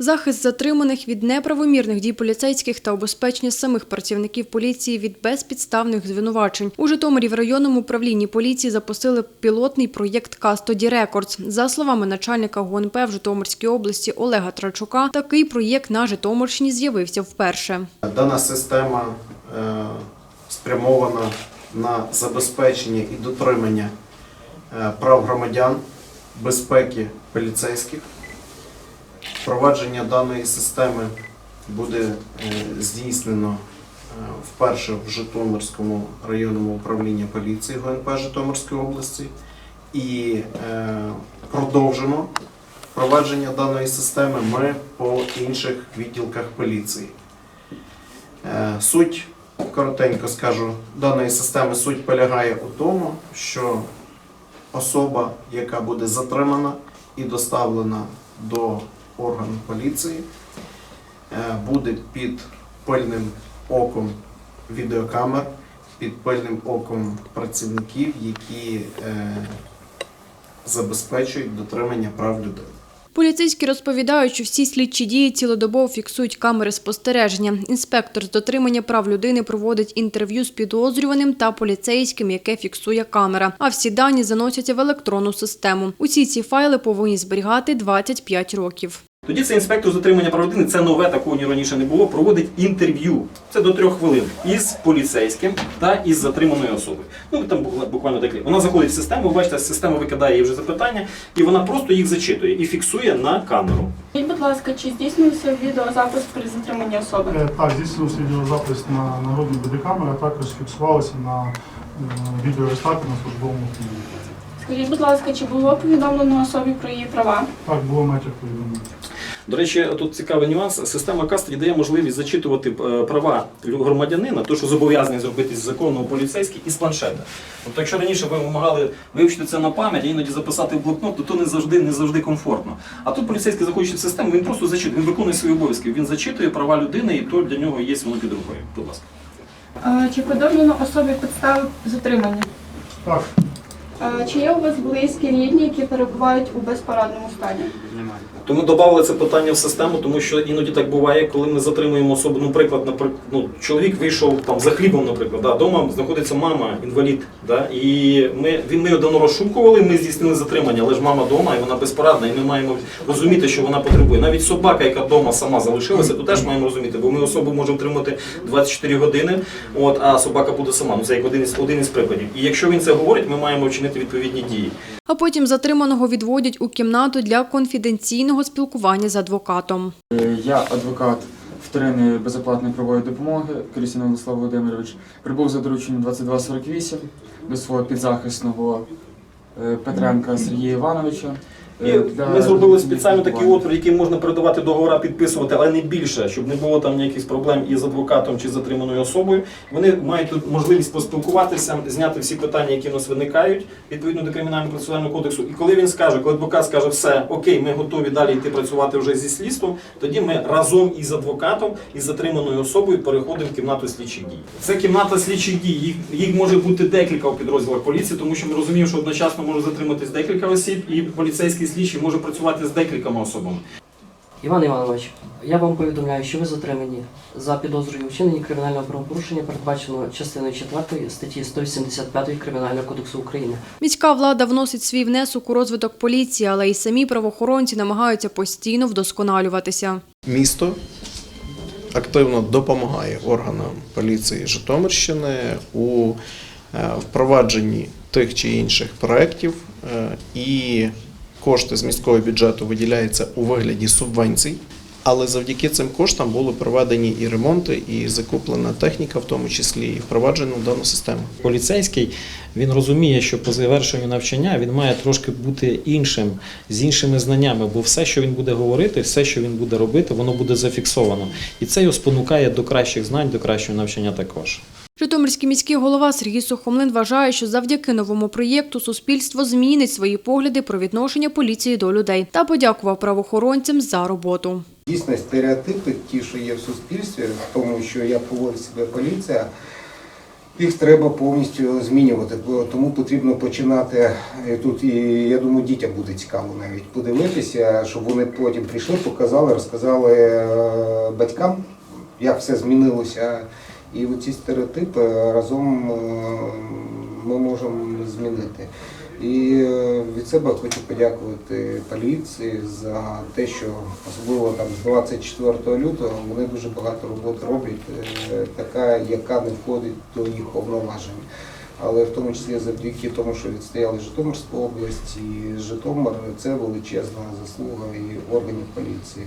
Захист затриманих від неправомірних дій поліцейських та убезпечення самих працівників поліції від безпідставних звинувачень. У Житомирі в районному управлінні поліції запустили пілотний проєкт «Кастоді Рекордс». За словами начальника ГУНП в Житомирській області Олега Трачука, такий проєкт на Житомирщині з'явився вперше. Дана система е, спрямована на забезпечення і дотримання е, прав громадян, безпеки поліцейських. Впровадження даної системи буде е, здійснено е, вперше в Житомирському районному управлінні поліції ГНП Житомирської області і е, продовжимо впровадження даної системи ми по інших відділках поліції. Суть, коротенько скажу, даної системи суть полягає у тому, що особа, яка буде затримана і доставлена до органу поліції, е, буде під пильним оком відеокамер, під пильним оком працівників, які е, забезпечують дотримання прав людей. Поліцейські розповідають, що всі слідчі дії цілодобово фіксують камери спостереження. Інспектор з дотримання прав людини проводить інтерв'ю з підозрюваним та поліцейським, яке фіксує камера. А всі дані заносяться в електронну систему. Усі ці файли повинні зберігати 25 років. Тоді цей інспектор затримання прав людини, це нове, такого ні раніше не було, проводить інтерв'ю. Це до трьох хвилин із поліцейським та із затриманою особою. Ну там буквально декілька. Вона заходить в систему, ви бачите, система викидає їй вже запитання, і вона просто їх зачитує і фіксує на камеру. Скажіть, будь ласка, чи здійснювався відеозапис при затриманні особи? Е, Так, здійснився відеозапис на народній бодікамері, а також фіксувалося на е, відеореєстраторі на службовому автомобілі. Скажіть, будь ласка, чи було повідомлено особі про її права? Так, було матір повідомлено. До речі, тут цікавий нюанс. Система Кастері дає можливість зачитувати е, права громадянина, то що зобов'язаний зробити з законом поліцейський, із планшета. Тобто, якщо раніше ви вимагали вивчити це на пам'ять, а іноді записати в блокнот, то то не завжди не завжди комфортно. А тут поліцейський заходячи в систему, він просто зачитує, він виконує свої обов'язки. Він зачитує права людини, і то для нього є воно під рукою. Будь ласка. Чи повідомлено особі підстави затримання? Так, Чи є у вас близькі рідні, які перебувають у безпорадному стані? Немає. Тому додали це питання в систему, тому що іноді так буває, коли ми затримуємо особу. Ну, приклад, наприклад, ну, чоловік вийшов там за хлібом, наприклад, да, вдома знаходиться мама, інвалід. Да, і ми, він, ми давно розшукували, ми здійснили затримання, але ж мама вдома і вона безпорадна, і ми маємо розуміти, що вона потребує. Навіть собака, яка вдома сама залишилася, то теж маємо розуміти, бо ми особу можемо тримати 24 години, от, а собака буде сама. Ну, це як один із, один із прикладів. І якщо він це говорить, ми маємо вчинити відповідні дії. А потім затриманого відводять у кімнату для конфіденційного спілкування з адвокатом. Е, Я адвокат втрини безоплатної правової допомоги Крістіна Владислав Володимирович. Прибув за дорученням 2248 до свого підзахисного е, Петренка Сергія Івановича. І е, для ми зробили спеціально такий отвір, яким можна передавати договори, підписувати, але не більше, щоб не було там ніяких проблем із адвокатом чи затриманою особою. Вони мають тут можливість поспілкуватися, зняти всі питання, які в нас виникають відповідно до кримінального процесуального кодексу. І коли він скаже, коли адвокат скаже, все окей, ми готові далі йти працювати вже зі слідством, тоді ми разом із адвокатом і затриманою особою переходимо в кімнату слідчих дій. Це кімната слідчих дій. Їх, їх може бути декілька у підрозділах поліції, тому що ми розуміємо, що одночасно може затриматись декілька осіб, і поліцейський слідчий може працювати з декількома особами. Іван Іванович, я вам повідомляю, що ви затримані за підозрою у вчиненні кримінального правопорушення, передбаченого частиною 4 статті 185 Кримінального кодексу України. Міська влада вносить свій внесок у розвиток поліції, але й самі правоохоронці намагаються постійно вдосконалюватися. Місто активно допомагає органам поліції Житомирщини у е, впровадженні тих чи інших проєктів, е, і кошти з міського бюджету виділяються у вигляді субвенцій. Але завдяки цим коштам були проведені і ремонти, і закуплена техніка, в тому числі і впроваджено дану систему. Поліцейський він розуміє, що по завершенню навчання він має трошки бути іншим, з іншими знаннями, бо все, що він буде говорити, все, що він буде робити, воно буде зафіксовано. І це його спонукає до кращих знань, до кращого навчання також. Житомирський міський голова Сергій Сухомлин вважає, що завдяки новому проєкту суспільство змінить свої погляди про відношення поліції до людей та подякував правоохоронцям за роботу. Дійсно, стереотипи, ті, що є в суспільстві, в тому, що як поводить себе поліція, Їх треба повністю змінювати, тому потрібно починати тут. І я думаю, дітям буде цікаво навіть подивитися, щоб вони потім прийшли, показали, розказали е, батькам, як все змінилося. І оці стереотипи разом е, ми можемо змінити. І е, від себе хочу подякувати поліції за те, що особливо там з 24 лютого вони дуже багато роботи роблять, е, така, яка не входить до їх повноважень. Але в тому числі завдяки тому, що відстояли Житомирську область і Житомир, це величезна заслуга і органів поліції.